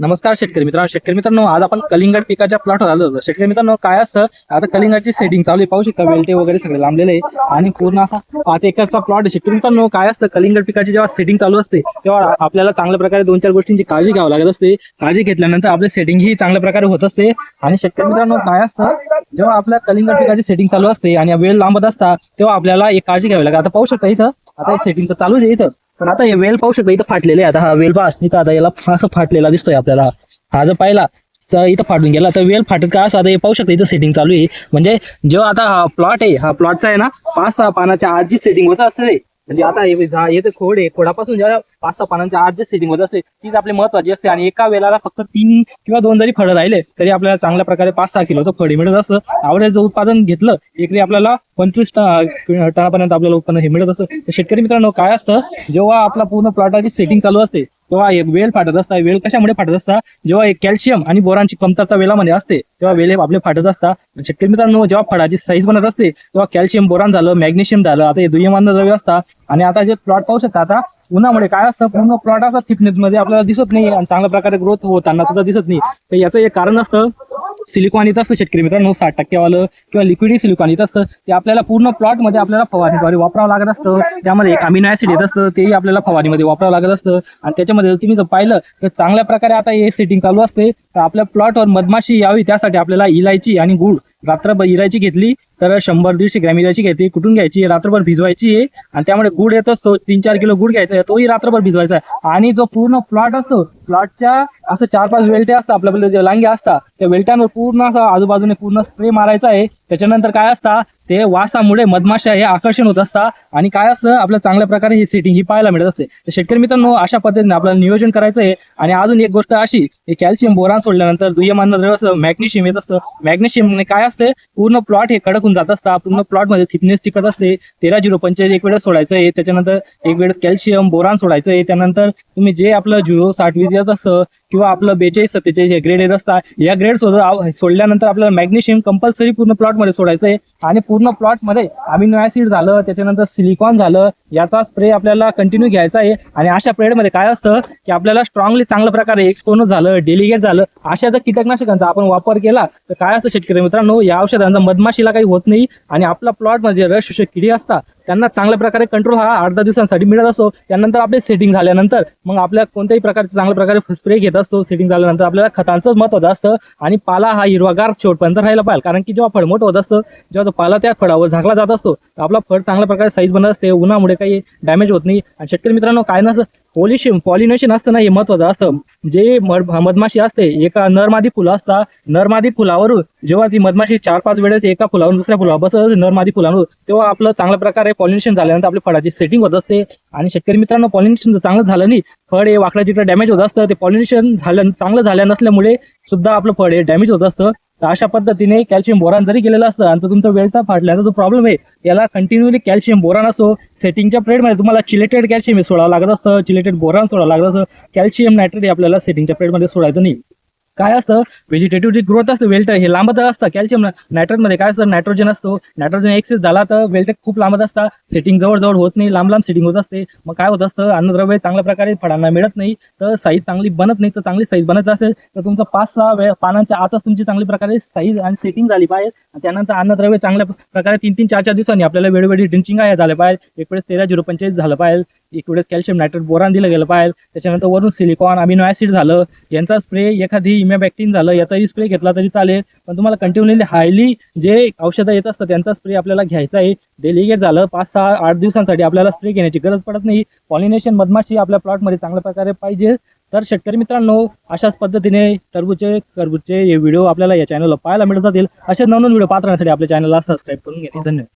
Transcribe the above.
नमस्कार शेतकरी मित्रांनो शेतकरी मित्रांनो आज आपण कलिंगड पिकाच्या प्लॉटवर आलो होतो. शेतकरी मित्रांनो काय असतं? आता कलिंगडची सेटिंग चालू आहे. पाहू शकता वेलटे वगैरे सगळे लांबलेले आहे. आणि पूर्ण असा पाच एकरचा प्लॉट आहे. शेतकरी मित्रांनो काय असतं? कलिंगड पिकाची जेव्हा सेटिंग चालू असते तेव्हा आपल्याला चांगल्या प्रकारे दोन चार गोष्टींची काळजी घ्यावी लागत असते. काळजी घेतल्यानंतर आपले सेटिंग ही चांगल्या प्रकारे होत असते. आणि शेतकरी मित्रांनो काय असतं? जेव्हा आपल्या कलिंगड पिकाची सेटिंग चालू असते आणि वेळ लांबत असतात तेव्हा आपल्याला एक काळजी घ्यावी लागते. आता पाहू शकता इथं आता सेटिंग तर चालूच आहे इथं. पण आता हे वेल पाहू शकता इथं फाटलेले आता हा वेल पहा इथं आता याला असं फाटलेला दिसतोय आपल्याला. हा जर पाहिला तर इथं फाटून गेला. तर वेल फाटत का असं आता हे पाहू शकता इथं सेटिंग चालू आहे. म्हणजे जेव्हा आता हा प्लॉट आहे हा प्लॉटचा आहे ना पाच सहा पानाच्या आज जी सेटिंग होत आहे. म्हणजे आता हे झा- हे तर खोड आहे खोडापासून ज्या पाच सहा पानांच्या आत जे सेटिंग होत असते तीच आपली महत्वाची असते. आणि एका वेळेला फक्त तीन किंवा दोन जरी फळं राहिले तरी आपल्याला चांगल्या प्रकारे पाच सहा किलोचं फळ मिळत असतं. आवडेल जर उत्पादन घेतलं एकरी आपल्याला पंचवीस ट- टनापर्यंत आपल्याला उत्पन्न हे मिळत असतं. तर शेतकरी मित्रांनो काय असतं? जेव्हा आपला पूर्ण प्लॉटाची सेटिंग चालू असते तेव्हा एक वेल फाटत असता. वेल कशामुळे फाटत असता? जेव्हा एक कॅल्शियम आणि बोरांची कमतरता वेलामध्ये असते तेव्हा वेल आपले फाटत असतात शेतकरी मित्रांनो जेव्हा फळाची साईज बनत असते तेव्हा कॅल्शियम बोरान झालं मॅग्नेशियम झालं आता हे दुय्यमान द्रव्य असतात आणि आता जे प्लॉट पाहू शकता आता उन्हामुळे काय असतं? पूर्ण प्लॉट असतात थिकनेस मध्ये आपल्याला दिसत नाही आणि चांगल्या प्रकारे ग्रोथ होताना सुद्धा दिसत नाही. तर याचं एक कारण असतं सिलिकॉन येत असतं शेतकरी मित्रांनो साठ टक्केवालं किंवा लिक्विड सिलिकॉन येत असतं ते आपल्याला पूर्ण प्लॉटमध्ये आपल्याला फवारणीद्वारे वापरावं लागत असतं. त्यामध्ये एक अमिनो ॲसिड येत असतं तेही आपल्याला फवारणीमध्ये वापरावं लागत असतं. आणि त्याच्यामध्ये जर तुम्ही जर पाहिलं तर चांगल्या प्रकारे आता हे सेटिंग चालू असते. तर आपल्या प्लॉटवर मधमाशी यावी त्यासाठी आपल्याला इलायची आणि गुळ रात्रभर इलायची घेतली तर शंभर दीडशे ग्रॅम इलायची घेतली कुठून घ्यायची? रात्रभर भिजवायची आहे. आणि त्यामुळे गुड येत असतो तीन चार किलो गुड घ्यायचा आहे तोही रात्रभर भिजवायचा आहे. आणि जो पूर्ण प्लॉट असतो प्लॉटच्या असं चार पाच वेल्टे असतात आपल्याकडे लांगे लांग्या असतात त्या वेलट्यांवर पूर्ण असं आजूबाजूने पूर्ण स्प्रे मारायचा आहे. त्याच्यानंतर काय असतं ते वासामुळे मधमाशा हे आकर्षण होत असतात आणि काय असतं आपल्या चांगल्या प्रकारे ही सेटिंग ही पाहायला मिळत असते. तर शेतकरी मित्रांनो अशा पद्धतीने आपल्याला नियोजन करायचं आहे. आणि अजून एक गोष्ट अशी हे कॅल्शियम बोरान सोडल्यानंतर दुय्यमान द्रव्य मॅग्नेशियम येत असतं. मॅग्नेशियम काय असते पूर्ण प्लॉट हे कडक होऊन जात असता पूर्ण प्लॉटमध्ये थिकनेस टिकत असते. तेरा झिरो पंचेचाळीस एक वेळेस सोडायचं आहे. त्याच्यानंतर एक वेळेस कॅल्शियम बोरान सोडायचं आहे. त्यानंतर तुम्ही जे आपलं झिरो साठ वीस येत असतं किंवा आपलं बेचाळीस सत्तेचाळीस हे ग्रेड येत असतात. या ग्रेड सोडल्यानंतर आपल्याला मॅग्नेशियम कंपल्सरी पूर्ण प्लॉटमध्ये सोडायचं आहे. आणि पूर्ण प्लॉटमध्ये अमिनो झालं त्याच्यानंतर सिलिकॉन झालं याचा स्प्रे आपल्याला कंटिन्यू घ्यायचा आहे. आणि अशा प्रेडमध्ये काय असतं की आपल्याला स्ट्रॉंगली चांगल्या प्रकारे एक्सपोनस झालं डेलिगेट झालं अशा जर कीटकनाशकांचा आपण वापर केला तर काय असतं शेतकरी मित्रांनो? या औषधांचा मधमाशीला काही होत नाही आणि आपला प्लॉटमध्ये रस शोषक किडी असतात त्यांना चांगल्या प्रकारे कंट्रोल हा आठ दहा दिवसांसाठी मिळत असतो. त्यानंतर आपले सेटिंग झाल्यानंतर मग आपल्या कोणत्याही प्रकारचे चांगल्या प्रकारे स्प्रे घेत असतो सेटिंग झाल्यानंतर आपल्याला खतांचंच महत्वाचं असतं आणि पाला हा हिरवागार शेवटपर्यंत राहायला पाहिजे. कारण की जेव्हा फळ मोठं होत असतं जेव्हा तो पाला त्या फळावर झाकला जात असतो तर आपला फळ चांगल्या प्रकारे साईज बनत असते उन्हामुळे काही डॅमेज होत नाही. आणि शेतकरी मित्रांनो काय नसतं पॉलिशन पॉलिनेशन असतं ना हे महत्वाचं असतं. जे मध मधमाशी असते एका नरमादी फुलं असतात नरमादी फुलावरून जेव्हा ती मधमाशी चार पाच वेळेस एका फुलावरून दुसऱ्या फुलावर बसत नरमादी फुलावर तेव्हा आपलं चांगल्या प्रकारे पॉलिनेशन झाल्यानंतर आपल्या फळाची सेटिंग होत असते. आणि शेतकरी मित्रांनो पॉलिनेशन जर चांगलं झालं नाही फळ हे वाकडं जिकडं डॅमेज होत असतं. ते पॉलिनेशन झालं चांगलं झालं नसल्यामुळे सुद्धा आपलं फळ हे डॅमेज होत असतं. अशा पद्धतीने कॅल्शियम बोरान जरी केलेलं असतं आणि तुमचं तुमचा वेळता फाटल्याचा जो प्रॉब्लेम आहे याला कंटिन्युअली कॅल्शियम बोरान असो सेटिंगच्या पिरियडमध्ये तुम्हाला चिलेटेड कॅल्शियम सोडावं लागत असतं चिलेटेड बोरान सोडावं लागत असतं. कॅल्शियम नायट्रेट आपल्याला सेटिंगच्या पिरियडमध्ये सोडायचं नाही. काय असतं? व्हेजिटेटिव्ह जी ग्रोथ असतं वेल्ट हे लांबत असतं कॅल्शियम नायट्रेटमध्ये काय असतं? नायट्रोजन असतो. नायट्रोजन एक्सेस झाला तर वेल्ट खूप लांबत असतात. सेटिंग जवळजवळ होत नाही लांब लांब सेटिंग होत असते. मग काय होत असतं? अन्नद्रव्य चांगल्या प्रकारे फळांना मिळत नाही. तर साईज चांगली बनत नाही तर चांगली साईज बनत असेल तर तुमचं पाच सहा वेळ पानांच्या आतच तुमची चांगली प्रकारे साईज आणि सेटिंग झाली पाहिजे. त्यानंतर अन्नद्रव्य चांगल्या प्रकारे तीन तीन चार चार दिवसांनी आपल्याला वेळोवेळी ड्रिंचिंग आहे झालं पाहिजे. एक वेळेस तेरा झिरो पंचेचाळीस झालं पाहिजे. एक वेळेस कॅल्शियम नायट्रेट बोरान दिलं गेलं पाहिजे. त्याच्यानंतर वरून सिलिकॉन अमिनो ॲसिड झालं. यांचा स्प्रे एखादी इमॅबॅक्टिन झालं याचाही स्प्रे घेतला तरी चालेल. पण तुम्हाला कंटिन्युअली हायली जे औषधं येत असतं त्यांचा स्प्रे आपल्याला घ्यायचा आहे. डेलिगेट झालं पाच सहा आठ दिवसांसाठी आपल्याला स्प्रे घेण्याची गरज पडत नाही. पॉलिनेशन मधमाशी आपल्या प्लॉटमध्ये चांगल्या प्रकारे पाहिजे. तर शेतकरी मित्रांनो अशाच पद्धतीने टरबूजचे करबूजचे हे व्हिडिओ आपल्याला या चॅनलला पाहायला मिळत जातील. असे नवनवीन व्हिडिओ पाहत राहण्यासाठी आपल्या चॅनलला सबस्क्राईब करून घ्या. धन्यवाद.